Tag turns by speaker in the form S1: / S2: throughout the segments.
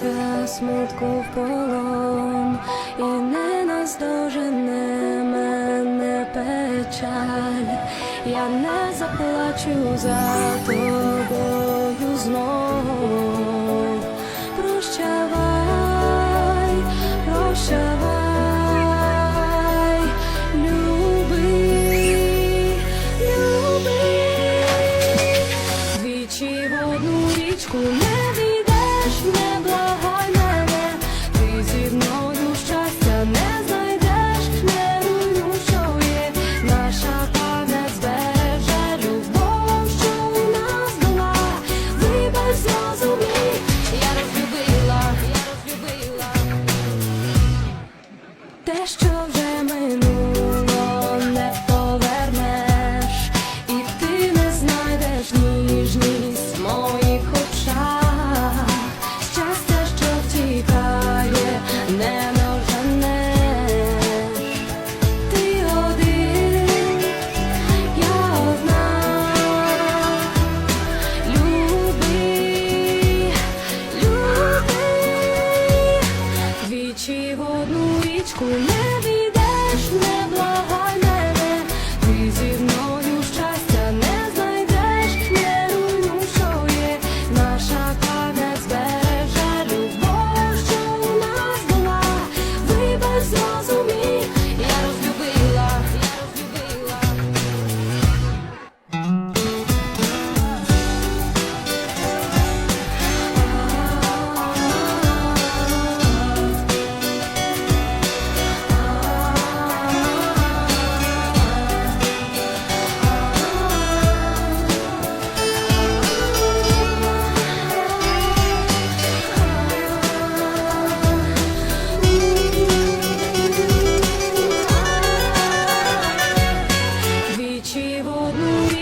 S1: Більше я не дамся смутку в полон, і не наздожене мене печаль. Я не заплачу за тобою знов. Прощавай, прощавай, люби, люби. Двічі в річку Те, що вже не війдеш, не благай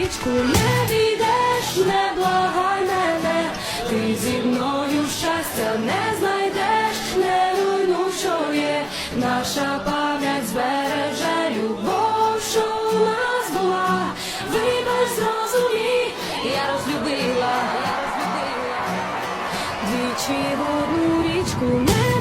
S1: річку не війдеш, не благай мене, ти зі мною щастя не знайдеш, не руйну, що є, наша пам'ять збереже любов, що у нас була, вибач зрозумій, я розлюбила, я розлюбила. Двічі одну річку не